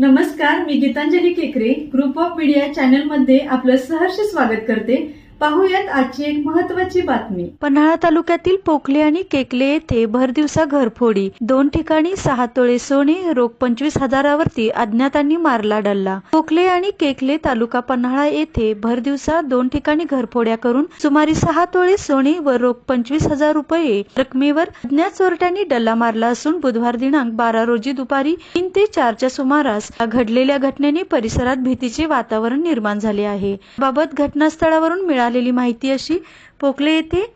नमस्कार मी गीतांजली केकरे group of media चॅनलमध्ये आपलं सहर्ष स्वागत करते. पाहूयात आजची एक महत्वाची बातमी. पन्हाळा तालुक्यातील पोकले आणि केकले येथे भरदिवसा घरफोडी दोन ठिकाणी सहा तोळे सोने रोख पंचवीस हजारावरती अज्ञातांनी मारला डल्ला. पोकले आणि केकले तालुका पन्हाळा येथे भरदिवसा दोन ठिकाणी घरफोड्या करून सुमारे सहा तोळे सोने व रोख पंचवीस हजार रुपये रकमेवर अज्ञात चोरट्यांनी डल्ला मारला असून बुधवार दिनांक बारा रोजी दुपारी तीन ते चारच्या सुमारास घडलेल्या घटनेने परिसरात भीतीचे वातावरण निर्माण झाले आहे. बाबत घटनास्थळावरून मिळाले मिळालेली माहिती अशी पोकले येथे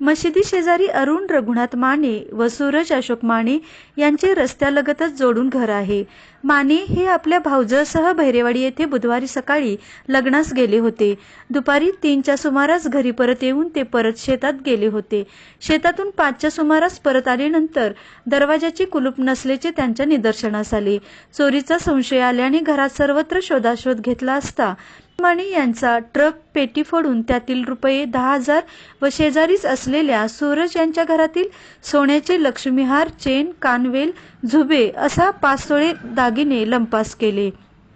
मशिदी शेजारी अरुण रघुनाथ माने व सूरज अशोक माने यांचे रस्त्यालगतच जोडून घर आहे. माने हे आपल्या भाऊजसह भैरेवाडी येथे बुधवारी सकाळी लग्नास गेले होते. दुपारी तीनच्या सुमारास घरी परत येऊन ते परत शेतात गेले होते. शेतातून पाचच्या सुमारास परत आल्यानंतर दरवाजाची कुलूप नसल्याचे त्यांच्या निदर्शनास आले. चोरीचा संशय आल्याने घरात सर्वत्र शोधाशोध घेतला असता माने यांचा ट्रक पेटी फोडून त्यातील रुपये दहा हजार व शेजारीच असलेल्या सूरज यांच्या घरातील सोन्याचे लक्ष्मीहार चेन कानवेल झुबे असा पाच दागिने लंपास केले.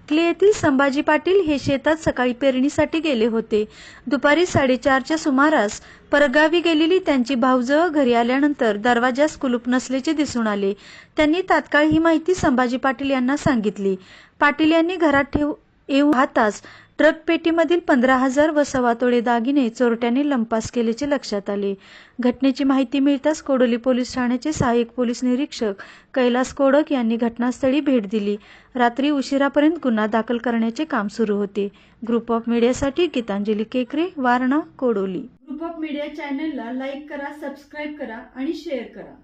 इथले येथील संभाजी पाटील हे शेतात सकाळी पेरणीसाठी गेले होते. दुपारी साडेचारच्या सुमारास परगावी गेलेली त्यांची भाऊज घरी आल्यानंतर दरवाजास कुलूप नसल्याचे दिसून आले. त्यांनी तात्काळ ही माहिती संभाजी पाटील यांना सांगितली. पाटील यांनी घरात ठेव येऊ पाहताच ट्रक पेटीमधील पंधरा हजार व सवातोळे दागिने चोरट्याने लंपास केल्याचे लक्षात आले. घटनेची माहिती मिळताच कोडोली पोलीस ठाण्याचे सहाय्यक पोलीस निरीक्षक कैलास कोडक यांनी घटनास्थळी भेट दिली. रात्री उशिरापर्यंत गुन्हा दाखल करण्याचे काम सुरू होते. Group of मीडियासाठी Geetanjali Kekare Warana Kodoli. Group of media चॅनलला लाईक करा सबस्क्राईब करा आणि शेअर करा.